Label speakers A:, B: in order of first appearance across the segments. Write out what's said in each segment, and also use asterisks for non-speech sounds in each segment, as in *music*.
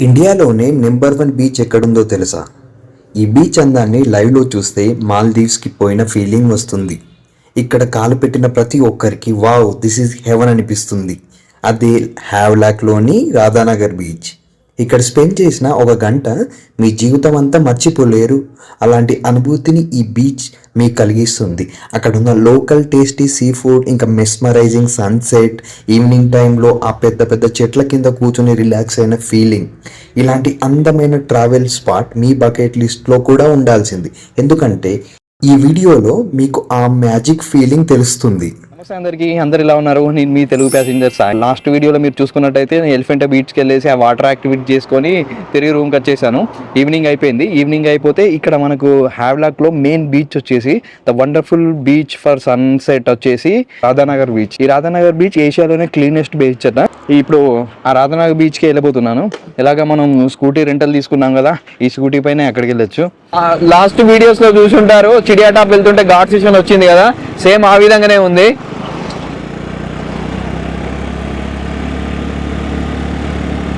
A: ఇండియాలోనే number one beach ఎక్కడుందో తెలుసా? ఈ బీచ్ అందాన్ని లైవ్లో చూస్తే మాల్దీవ్స్కి పోయిన ఫీలింగ్ వస్తుంది. ఇక్కడ కాలు పెట్టిన ప్రతి ఒక్కరికి వావ్ దిస్ ఈజ్ హెవెన్ అనిపిస్తుంది. అదే హ్యావ్లాక్లోని రాధానగర్ బీచ్. ఇక్కడ స్పెండ్ చేసిన ఒక గంట మీ జీవితం అంతా మర్చిపోలేరు. అలాంటి అనుభూతిని ఈ బీచ్ మీకు కలిగిస్తుంది. అక్కడ ఉన్న లోకల్ టేస్టీ సీ ఫుడ్ ఇంకా మెస్మరైజింగ్ సన్సెట్ ఈవినింగ్ టైంలో ఆ పెద్ద పెద్ద చెట్ల కింద కూర్చొని రిలాక్స్ అయిన ఫీలింగ్. ఇలాంటి అందమైన ట్రావెల్ స్పాట్ మీ బకెట్ లిస్ట్లో కూడా ఉండాల్సింది. ఎందుకంటే ఈ వీడియోలో మీకు ఆ మ్యాజిక్ ఫీలింగ్ తెలుస్తుంది.
B: నమస్తే అందరికి. అందరు ఇలా ఉన్నారు? నేను మీ తెలుగు ప్యాసింజర్ సాయి. లాస్ట్ వీడియోలో మీరు చూసుకున్నట్టయితే నేను ఎలిఫెంటా బీచ్కి వెళ్ళేసి ఆ వాటర్ యాక్టివిటీ చేసుకొని తిరిగి రూమ్కి వచ్చేసాను. ఈవినింగ్ అయిపోయింది. ఈవినింగ్ అయిపోతే ఇక్కడ మనకు హ్యావ్లాక్లో మెయిన్ బీచ్ వచ్చేసి the wonderful beach for sunset వచ్చేసి రాధానగర్ బీచ్ ఈ రాధానగర్ బీచ్ ఏషియాలోనే క్లీనెస్ట్ బీచ్ అట. ఇప్పుడు ఆ రాధానగర్ బీచ్కి వెళ్ళిపోతున్నాను ఇలాగ మనం స్కూటీ రెంటల్ తీసుకున్నాం కదా ఈ స్కూటీ పైన అక్కడికి వెళ్ళొచ్చు. లాస్ట్ వీడియోస్లో చూసుంటారు. చిడియా టాప్ వెళ్తుంటే ఘాట్ సెషన్ వచ్చింది కదా. సేమ్ ఆ విధంగానే ఉంది.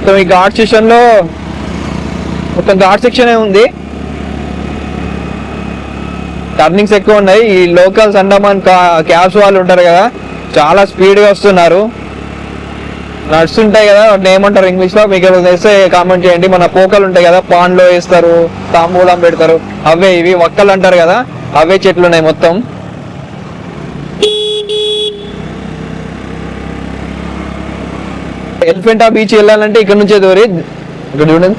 B: మొత్తం ఈ ఘాట్ సెక్షన్లో మొత్తం ఘాట్ సెక్షన్ ఉంది. టర్నింగ్స్ ఎక్కువ ఉన్నాయి. ఈ లోకల్స్ అండమాన్ క్యాబ్స్ వాళ్ళు ఉంటారు కదా చాలా స్పీడ్గా వస్తున్నారు. వస్తున్నారు నడుస్తుంటాయి కదా వాటిని ఏమంటారు ఇంగ్లీష్లో? మీకు ఏమైనా తెలిస్తే కామెంట్ చేయండి. మన పోకలు ఉంటాయి కదా పాన్లో వేస్తారు తాంబూలం పెడతారు. అవే ఇవి వక్కలు అంటారు కదా అవే చెట్లు ఉన్నాయి మొత్తం. ఎలిఫెంటా బీచ్ వెళ్ళాలంటే ఇక్కడ నుంచే దూరి ఇక్కడ చూడండి.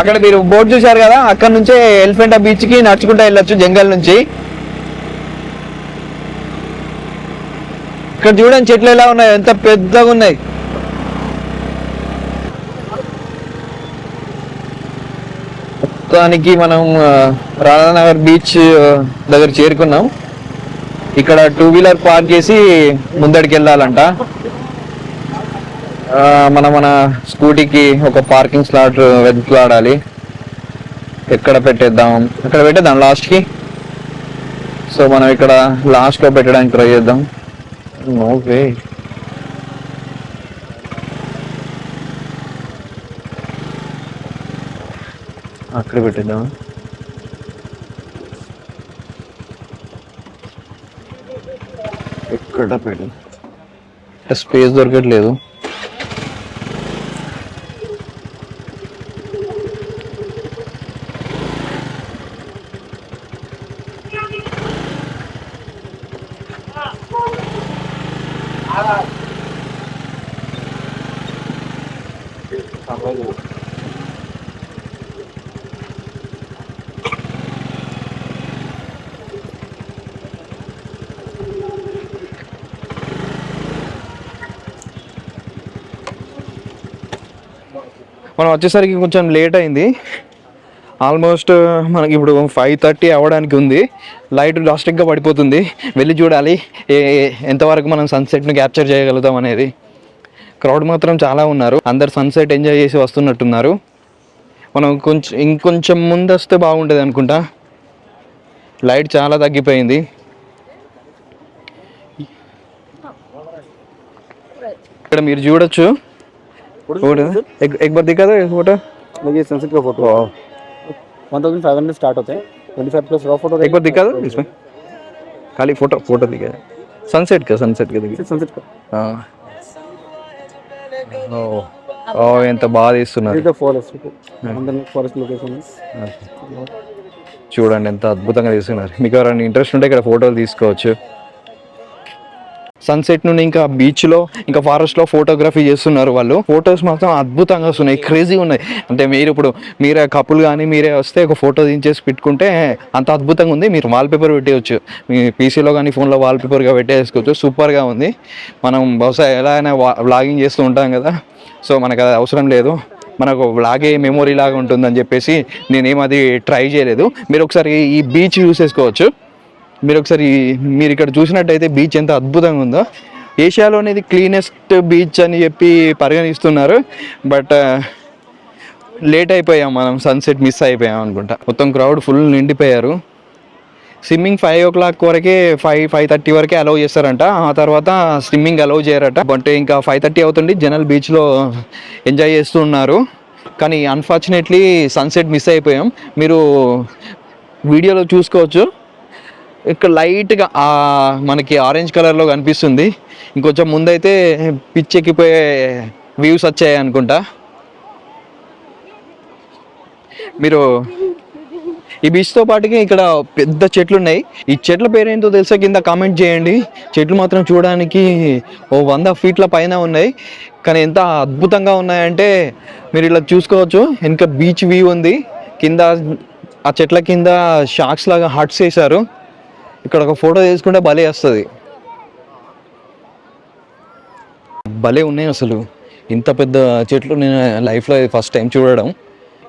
B: అక్కడ మీరు బోట్ చూశారు కదా అక్కడ నుంచే ఎలిఫెంటా బీచ్కి నడుచుకుంటా వెళ్ళొచ్చు జంగల్ నుంచి. ఇక్కడ చూడండి చెట్లు ఎలా ఉన్నాయి ఎంత పెద్దగా ఉన్నాయి. మొత్తానికి మనం రాధానగర్ బీచ్ దగ్గర చేరుకున్నాం. ఇక్కడ టూ వీలర్ పార్క్ చేసి ముందడికి వెళ్ళాలంట. మన మన స్కూటీకి ఒక పార్కింగ్ స్లాట్ వెతుకులాడాలి ఎక్కడ పెట్టేద్దాం? ఎక్కడ పెట్టేద్దాం? లాస్ట్కి? సో మనం ఇక్కడ లాస్ట్లో పెట్టడానికి ట్రై చేద్దాం. వే అక్కడ పెట్టేద్దాం ఎక్కడ పెట్టు? స్పేస్ దొరకట్లేదు. మనం వచ్చేసరికి కొంచెం లేట్ అయింది. ఆల్మోస్ట్ మనకి ఇప్పుడు ఫైవ్ థర్టీ అవ్వడానికి ఉంది లైట్ డ్రాస్టిక్గా పడిపోతుంది వెళ్ళి చూడాలి ఏ ఏ- ఎంతవరకు మనం సన్సెట్ను క్యాప్చర్ చేయగలుగుతాం అనేది క్రౌడ్ మాత్రం చాలా ఉన్నారు అందరు సన్సెట్ ఎంజాయ్ చేసి వస్తున్నట్టున్నారు మనం కొంచెం ఇంకొంచెం ముందు వస్తే బాగుంటుంది అనుకుంటా లైట్ చాలా తగ్గిపోయింది ఇక్కడ మీరు చూడొచ్చు फोटो एक एक बार दिखा दो ये फोटो
C: देखिए सनसेट का photo one thousand five hundred start होते हैं twenty five plus raw photo
B: एक बार दिखा दो इसमें खाली फोटो फोटो दिखा सनसेट का सनसेट का दिखा
C: सनसेट का
B: हाँ ఓ ఓ ఎంత బాగా తీస్తున్నారు
C: ఇది ఫారెస్ట్ అందరం ఫారెస్ట్ లొకేషన్
B: చూడండి ఎంత అద్భుతంగా తీస్తున్నారు మీకు ఎవరైనా ఇంట్రెస్ట్ ఉంటే ఇక్కడ ఫోటోలు తీసుకోవచ్చు సన్సెట్ నుండి ఇంకా బీచ్లో ఇంకా ఫారెస్ట్లో ఫోటోగ్రఫీ చేస్తున్నారు వాళ్ళు. ఫొటోస్ మాత్రం అద్భుతంగా వస్తున్నాయి క్రేజీ ఉన్నాయి. అంటే మీరు ఇప్పుడు మీరే కపుల్ కానీ మీరే వస్తే ఒక ఫోటో దించేసి పెట్టుకుంటే అంత అద్భుతంగా ఉంది. మీరు వాల్ పేపర్ పెట్టేయచ్చు. మీ పీసీలో కానీ ఫోన్లో వాల్ పేపర్గా పెట్టేసుకోవచ్చు. సూపర్గా ఉంది. మనం బహుశా ఎలా అయినా వ్లాగింగ్ చేస్తూ ఉంటాం కదా. సో మనకు అది అవసరం లేదు. మనకు వ్లాగే మెమొరీ లాగా ఉంటుందని చెప్పేసి నేనేం అది ట్రై చేయలేదు. మీరు ఒకసారి ఈ బీచ్ చూసేసుకోవచ్చు. మీరు ఒకసారి మీరు ఇక్కడ చూసినట్టయితే బీచ్ ఎంత అద్భుతంగా ఉందో. ఏషియాలోనే ఇది క్లీనెస్ట్ బీచ్ అని చెప్పి పరిగణిస్తున్నారు. బట్ లేట్ అయిపోయాం మనం సన్సెట్ మిస్ అయిపోయాం అనుకుంటా. మొత్తం క్రౌడ్ ఫుల్ నిండిపోయారు. స్విమ్మింగ్ ఫైవ్ ఓ క్లాక్ వరకే ఫైవ్ ఫైవ్ థర్టీ వరకే అలౌ చేస్తారంట. ఆ తర్వాత స్విమ్మింగ్ అలౌ చేయరట. అంటే ఇంకా ఫైవ్ థర్టీ అవుతుంది. జనరల్ బీచ్లో ఎంజాయ్ చేస్తూ ఉన్నారు. కానీ అన్ఫార్చునేట్లీ సన్సెట్ మిస్ అయిపోయాం. మీరు వీడియోలో చూసుకోవచ్చు. ఇక్కడ లైట్గా మనకి ఆరెంజ్ కలర్లో కనిపిస్తుంది. ఇంకొంచెం ముందైతే పిచ్చెక్కిపోయే వ్యూస్ వచ్చాయి అనుకుంటా. మీరు ఈ బీచ్తో పాటుగా ఇక్కడ పెద్ద చెట్లు ఉన్నాయి ఈ చెట్ల పేరేంటో తెలుసా? కింద కామెంట్ చేయండి. చెట్లు మాత్రం చూడడానికి ఓ వంద ఫీట్ల పైన ఉన్నాయి. కానీ ఎంత అద్భుతంగా ఉన్నాయంటే మీరు ఇలా చూసుకోవచ్చు. వెనుక బీచ్ వ్యూ ఉంది. కింద ఆ చెట్ల కింద షాక్స్ లాగా హట్స్ వేశారు. ఇక్కడ ఒక ఫోటో తీసుకుంటే భలే వస్తుంది. భలే ఉన్నాయి అసలు. ఇంత పెద్ద చెట్లు నేను లైఫ్లో ఫస్ట్ టైం చూడడం.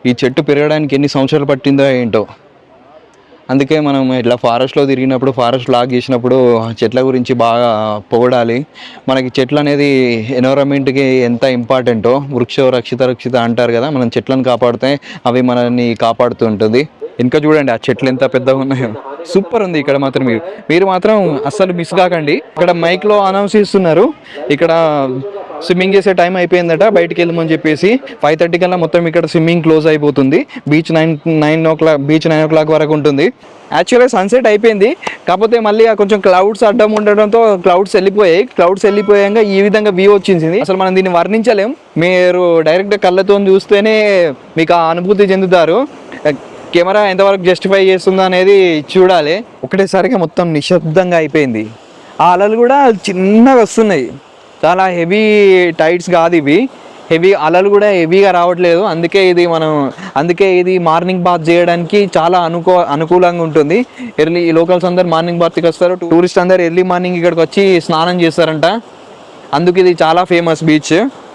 B: ఈ చెట్టు పెరగడానికి ఎన్ని సంవత్సరాలు పట్టిందో ఏంటో. అందుకే మనం ఇట్లా ఫారెస్ట్లో తిరిగినప్పుడు ఫారెస్ట్ లాగ్ చేసినప్పుడు చెట్ల గురించి బాగా పొగడాలి. మనకి చెట్లు అనేది ఎన్విరాన్మెంట్కి ఎంత ఇంపార్టెంటో వృక్ష రక్షిత రక్షిత అంటారు కదా మనం చెట్లను కాపాడితే అవి మనల్ని కాపాడుతూ ఉంటుంది. ఇంకా చూడండి ఆ చెట్లు ఎంత పెద్దగా ఉన్నాయో. సూపర్ ఉంది ఇక్కడ మాత్రం మీరు. మీరు మాత్రం అస్సలు మిస్ కాకండి. ఇక్కడ మైక్లో అనౌన్స్ చేస్తున్నారు. ఇక్కడ స్విమ్మింగ్ చేసే టైం అయిపోయిందట బయటికి వెళ్ళమని చెప్పేసి ఫైవ్ థర్టీ కల్లా మొత్తం ఇక్కడ స్విమ్మింగ్ క్లోజ్ అయిపోతుంది. Beach nine nine o'clock beach nine o'clock వరకు ఉంటుంది. యాక్చువల్గా సన్సెట్ అయిపోయింది. కాకపోతే మళ్ళీ కొంచెం క్లౌడ్స్ అడ్డం ఉండడంతో క్లౌడ్స్ వెళ్ళిపోయాయి. క్లౌడ్స్ వెళ్ళిపోయాక ఈ విధంగా వ్యూ వచ్చింది. అసలు మనం దీన్ని వర్ణించలేం. మీరు డైరెక్ట్ కళ్ళతో చూస్తేనే మీకు ఆ అనుభూతి చెందుతారు. కెమెరా ఎంతవరకు జస్టిఫై చేస్తుందో అనేది చూడాలి. ఒకటేసారిగా మొత్తం నిశ్శబ్దంగా అయిపోయింది. ఆ అలలు కూడా చిన్నగా వస్తున్నాయి. చాలా హెవీ టైట్స్ కాదు ఇవి. హెవీ అలలు కూడా హెవీగా రావట్లేదు. అందుకే ఇది మనం అందుకే ఇది మార్నింగ్ బాత్ చేయడానికి చాలా అనుకూ అనుకూలంగా ఉంటుంది. ఎర్లీ లోకల్స్ అందరు మార్నింగ్ బాత్కి వస్తారు. టూరిస్ట్ అందరు ఎర్లీ మార్నింగ్ ఇక్కడికి వచ్చి స్నానం చేస్తారంట. అందుకు ఇది చాలా ఫేమస్ బీచ్.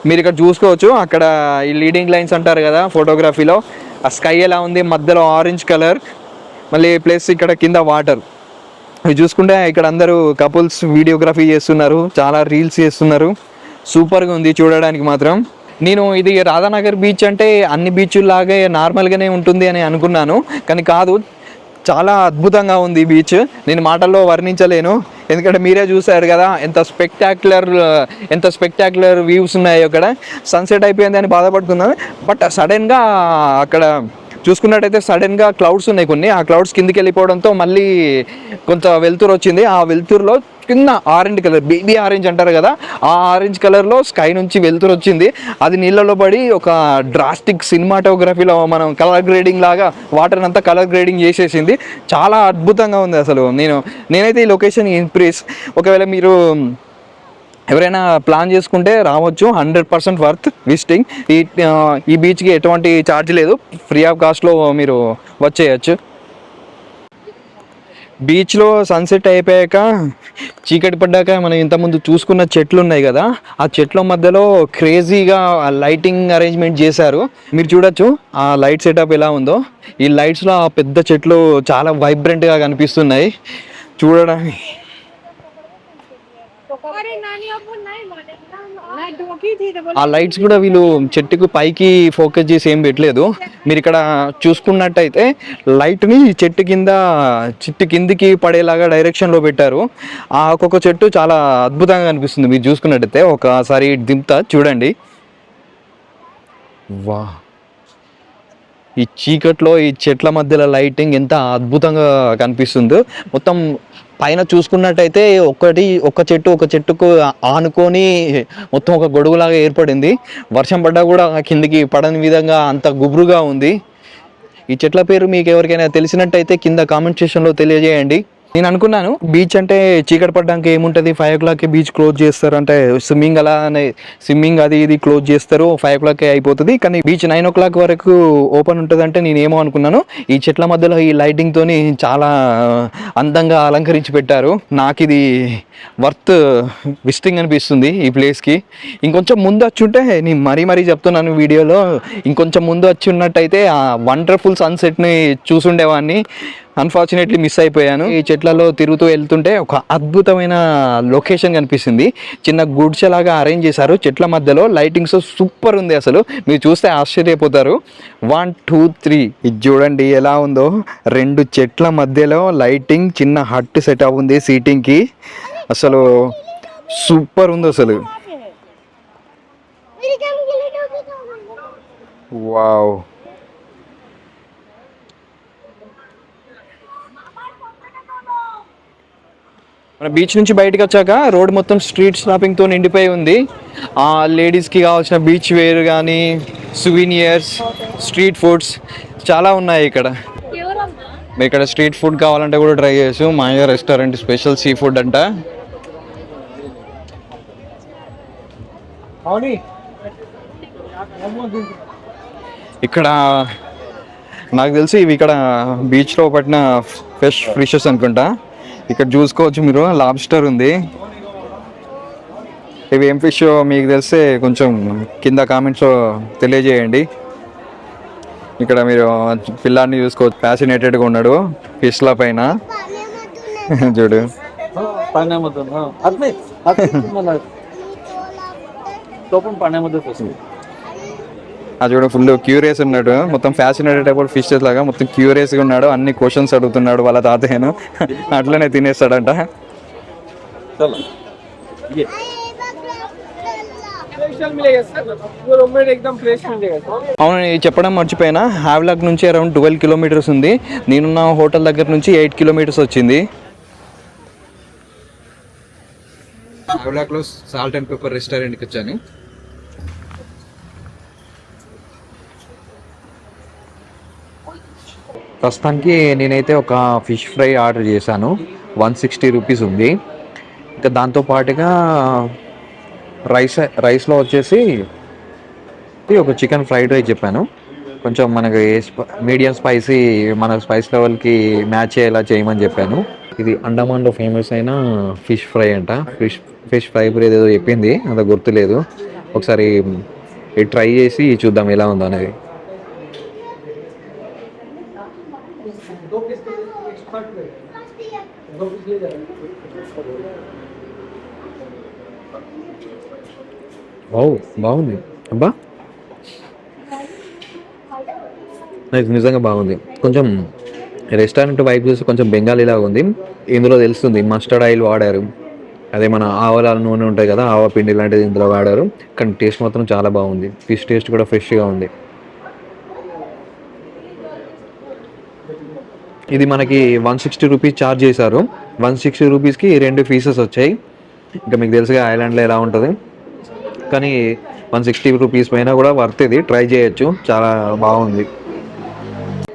B: మీరు ఇక్కడ చూసుకోవచ్చు. అక్కడ ఈ లీడింగ్ లైన్స్ అంటారు కదా ఫోటోగ్రఫీలో. ఆ స్కై ఎలా ఉంది మధ్యలో ఆరెంజ్ కలర్ మళ్ళీ ప్లస్ ఇక్కడ కింద వాటర్ ఇవి చూసుకుంటే ఇక్కడ అందరూ కపుల్స్ వీడియోగ్రఫీ చేస్తున్నారు చాలా రీల్స్ చేస్తున్నారు. సూపర్గా ఉంది చూడడానికి మాత్రం. నేను ఇది రాధానగర్ బీచ్ అంటే అన్ని బీచ్లాగే నార్మల్గానే ఉంటుంది అని అనుకున్నాను. కానీ కాదు చాలా అద్భుతంగా ఉంది ఈ బీచ్ నేను మాటల్లో వర్ణించలేను. ఎందుకంటే మీరే చూసారు కదా ఎంత స్పెక్టాక్యులర్ ఎంత స్పెక్టాక్యులర్ వ్యూస్ ఉన్నాయో అక్కడ. సన్సెట్ అయిపోయింది అని బాధపడుతున్నాను. బట్ సడన్గా అక్కడ చూసుకున్నట్టయితే సడన్గా క్లౌడ్స్ ఉన్నాయి కొన్ని. ఆ క్లౌడ్స్ కిందికి వెళ్ళిపోవడంతో మళ్ళీ కొంత వెలుతురు వచ్చింది. ఆ వెలుతురులో కింద ఆరెంజ్ కలర్ బేబీ ఆరెంజ్ అంటారు కదా ఆ ఆరెంజ్ కలర్లో స్కై నుంచి వెలుతురు వచ్చింది. అది నీళ్ళలో పడి ఒక డ్రాస్టిక్ సినిమాటోగ్రఫీలో మనం కలర్ గ్రేడింగ్ లాగా వాటర్ అంతా కలర్ గ్రేడింగ్ చేసేసింది. చాలా అద్భుతంగా ఉంది అసలు. నేను నేనైతే ఈ లొకేషన్ ఇంప్రెస్ ఒకవేళ మీరు ఎవరైనా ప్లాన్ చేసుకుంటే రావచ్చు హండ్రెడ్ పర్సెంట్ వర్త్ విజిటింగ్ ఈ ఈ బీచ్కి ఎటువంటి ఛార్జ్ లేదు. ఫ్రీ ఆఫ్ కాస్ట్లో మీరు వచ్చేయచ్చు. బీచ్లో సన్సెట్ అయిపోయాక చీకటి పడ్డాక మనం ఇంతకుముందు చూసుకున్న చెట్లు ఉన్నాయి కదా ఆ చెట్ల మధ్యలో క్రేజీగా లైటింగ్ అరేంజ్మెంట్ చేశారు. మీరు చూడొచ్చు ఆ లైట్ సెటప్ ఎలా ఉందో. ఈ లైట్స్లో ఆ పెద్ద చెట్లు చాలా వైబ్రెంట్గా కనిపిస్తున్నాయి. చూడడానికి. ఆ లైట్స్ కూడా వీళ్ళు చెట్టుకు పైకి ఫోకస్ చేసి ఏం పెట్టలేదు. మీరు ఇక్కడ చూసుకున్నట్టయితే లైట్ని చెట్టు కింద చెట్టు కిందికి పడేలాగా డైరెక్షన్లో పెట్టారు. ఆ ఒక్కొక్క చెట్టు చాలా అద్భుతంగా అనిపిస్తుంది. మీరు చూసుకున్నట్టయితే ఒకసారి దింపుతా చూడండి. వా ఈ చీకట్లో ఈ చెట్ల మధ్యలో లైటింగ్ ఎంత అద్భుతంగా కనిపిస్తుందో. మొత్తం పైన చూసుకున్నట్టయితే ఒకటి ఒక చెట్టు ఒక చెట్టుకు ఆనుకొని మొత్తం ఒక గొడుగులాగా ఏర్పడింది. వర్షం పడ్డా కూడా కిందికి పడని విధంగా అంత గుబురుగా ఉంది. ఈ చెట్ల పేరు మీకు ఎవరికైనా తెలిసినట్టయితే కింద కామెంట్ సెక్షన్లో తెలియజేయండి. నేను అనుకున్నాను బీచ్ అంటే చీకటి పడ్డానికి ఏముంటుంది? ఫైవ్ ఓ క్లాక్కి బీచ్ క్లోజ్ చేస్తారు అంటే స్విమ్మింగ్ అలానే స్విమ్మింగ్ అది ఇది క్లోజ్ చేస్తారు ఫైవ్ ఓ క్లాక్కి అయిపోతుంది. కానీ బీచ్ నైన్ ఓ క్లాక్ వరకు ఓపెన్ ఉంటుంది అంటే నేను ఏమో అనుకున్నాను ఈ చెట్ల మధ్యలో ఈ లైటింగ్తో చాలా అందంగా అలంకరించి పెట్టారు. నాకు ఇది వర్త్ విజిటింగ్ అనిపిస్తుంది ఈ ప్లేస్కి ఇంకొంచెం ముందు వచ్చి ఉంటే నేను మరీ మరీ చెప్తున్నాను వీడియోలో ఇంకొంచెం ముందు వచ్చి ఉన్నట్టయితే ఆ వండర్ఫుల్ సన్సెట్ని చూసుండేవాడిని అన్ఫార్చునేట్లీ మిస్ అయిపోయాను. ఈ చెట్లలో తిరుగుతూ వెళ్తుంటే ఒక అద్భుతమైన లొకేషన్ కనిపిస్తుంది. చిన్న గుడ్చెలాగా అరేంజ్ చేశారు. చెట్ల మధ్యలో లైటింగ్స్ సూపర్ ఉంది అసలు. మీరు చూస్తే ఆశ్చర్యపోతారు. వన్ టూ త్రీ ఇది చూడండి ఎలా ఉందో. రెండు చెట్ల మధ్యలో లైటింగ్ చిన్న హట్ సెట్ ఉంది సీటింగ్కి అసలు సూపర్ ఉంది అసలు. వావ్ మన బీచ్ నుంచి బయటకు వచ్చాక రోడ్ మొత్తం స్ట్రీట్ షాపింగ్తో నిండిపోయి ఉంది. ఆ లేడీస్కి కావాల్సిన బీచ్ వేర్ కానీ సువీనియర్స్ స్ట్రీట్ ఫుడ్స్ చాలా ఉన్నాయి ఇక్కడ. మీరు ఇక్కడ స్ట్రీట్ ఫుడ్ కావాలంటే కూడా ట్రై చేయొచ్చు Maya restaurant special sea food అంట. ఇక్కడ నాకు తెలిసి ఇవి ఇక్కడ బీచ్లో పట్టిన ఫ్రెష్ ఫిషెస్ అనుకుంటా. ఇక్కడ చూసుకోవచ్చు మీరు లాబ్స్టర్ ఉంది. ఇవి ఏం ఫిష్ మీకు తెలిస్తే కొంచెం కింద కామెంట్స్లో తెలియజేయండి. ఇక్కడ మీరు పిల్లాన్ని చూసుకోవచ్చు ఫ్యాసినేటెడ్గా ఉన్నాడు ఫిష్ల పైన. చూడు.
C: పైన *laughs*
B: అది చూడ ఫుల్ క్యూరియస్ ఉన్నాడు. మొత్తం ఫ్యాసినేటెడ్ అయిపోయి ఫిషెస్ లాగా. మొత్తం క్యూరియస్గా ఉన్నాడు. అన్ని క్వశ్చన్స్ అడుగుతున్నాడు వాళ్ళ తాతయ్యను. అట్లనే తినేస్తాడంట. అవును చెప్పడం మర్చిపోయినా. హ్యావ్లాక్ నుంచి అరౌండ్ ట్వెల్వ్ కిలోమీటర్స్ ఉంది. నేనున్న హోటల్ దగ్గర నుంచి ఎయిట్ కిలోమీటర్స్ వచ్చింది. హ్యావ్లాక్లో సాల్ట్ అండ్ పెప్పర్ రెస్టారెంట్కి వచ్చాను.
D: ప్రస్తుతానికి నేనైతే ఒక ఫిష్ ఫ్రై ఆర్డర్ చేశాను. వన్ సిక్స్టీ రూపీస్ ఉంది. ఇంకా దాంతో పాటుగా రైస్ రైస్లో వచ్చేసి ఒక చికెన్ ఫ్రైడ్ రైస్ చెప్పాను. కొంచెం మనకి మీడియం స్పైసీ మన స్పైస్ లెవెల్కి మ్యాచ్ అయ్యేలా చేయమని చెప్పాను. ఇది అండమాన్లో ఫేమస్ అయిన ఫిష్ ఫ్రై అంట. ఫిష్ ఫిష్ ఫ్రై ఏదో చెప్పింది. అంత గుర్తులేదు. ఒకసారి ఇది ట్రై చేసి చూద్దాం ఎలా ఉందో అనేది బాగుంది. అబ్బా. నాకు నిజంగా బాగుంది. కొంచెం రెస్టారెంట్ వైపు చూసి కొంచెం బెంగాలీలాగా ఉంది. ఇందులో తెలుస్తుంది మస్టర్డ్ ఆయిల్ వాడారు. అదే మన ఆవలాల నూనె ఉంటాయి కదా ఆవ పిండి లాంటిది ఇందులో వాడారు. కానీ టేస్ట్ మాత్రం చాలా బాగుంది. ఫిష్ టేస్ట్ కూడా ఫ్రెష్గా ఉంది. ఇది మనకి వన్ సిక్స్టీ రూపీస్ ఛార్జ్ చేశారు. వన్ సిక్స్టీ రూపీస్కి రెండు పీసెస్ వచ్చాయి. ఇంకా మీకు తెలుసుగా ఐలాండ్లో ఎలా ఉంటుంది. కానీ వన్ సిక్స్టీ రూపీస్ పైన కూడా వర్త్ ఇది. ట్రై చేయొచ్చు. చాలా బాగుంది.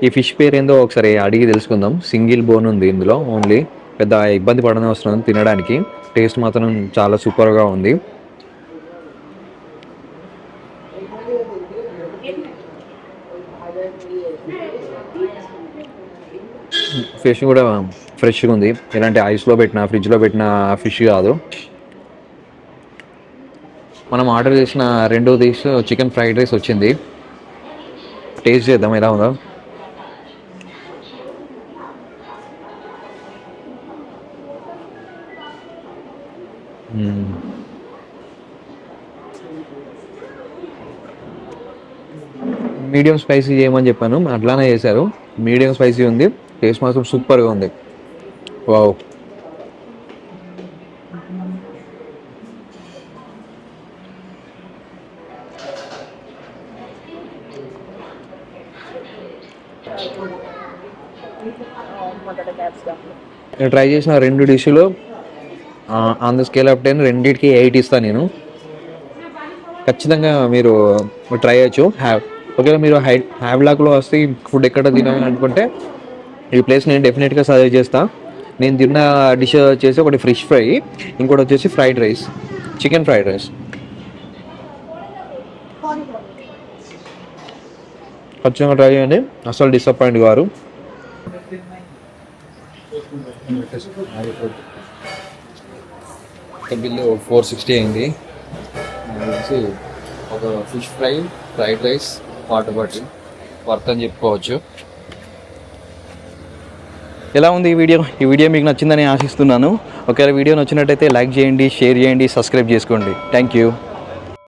D: ఈ ఫిష్ పేరు ఏందో ఒకసారి అడిగి తెలుసుకుందాం. సింగిల్ బోన్ ఉంది ఇందులో. ఓన్లీ పెద్ద ఇబ్బంది పడని అవసరం తినడానికి. టేస్ట్ మాత్రం చాలా సూపర్గా ఉంది. ఫిష్ కూడా ఫ్రెష్గా ఉంది ఇలాంటి ఐస్లో పెట్టిన ఫ్రిడ్జ్లో పెట్టిన ఫిష్ కాదు. మనం ఆర్డర్ చేసిన రెండో డిష్ చికెన్ ఫ్రైడ్ రైస్ వచ్చింది. టేస్ట్ చేద్దాం ఎలా ఉందో. మీడియం స్పైసీ చేయమని చెప్పాను అట్లానే చేశారు. మీడియం స్పైసీ ఉంది. టేస్ట్ మాత్రం సూపర్గా ఉంది. వావ్. నేను ట్రై చేసిన రెండు డిష్లు on the scale of ten రెండింటికి ఎయిట్ ఇస్తాను నేను. ఖచ్చితంగా మీరు ట్రై చేయొచ్చు. హ్యావ్ ఒకవేళ మీరు హై హ్యావ్లాక్లో వస్తే ఫుడ్ ఎక్కడ తినాలని అనుకుంటే ఈ ప్లేస్ నేను డెఫినెట్గా సజెస్ట్ చేస్తాను నేను తిన్న డిష్ వచ్చేసి ఒకటి ఫిష్ ఫ్రై ఇంకోటి వచ్చేసి fried rice chicken fried rice ఖచ్చితంగా ట్రై చేయండి. అసలు డిసప్పాయింట్ గారు బిల్లు ఫోర్ సిక్స్టీ అయింది. ఒక fish fry fried rice water bottle worth అని చెప్పుకోవచ్చు.
B: ఎలా ఉంది ఈ వీడియో? ఈ వీడియో మీకు నచ్చిందని ఆశిస్తున్నాను. ఒకవేళ వీడియో నచ్చినట్టయితే లైక్ చేయండి షేర్ చేయండి సబ్స్క్రైబ్ చేసుకోండి. Thank you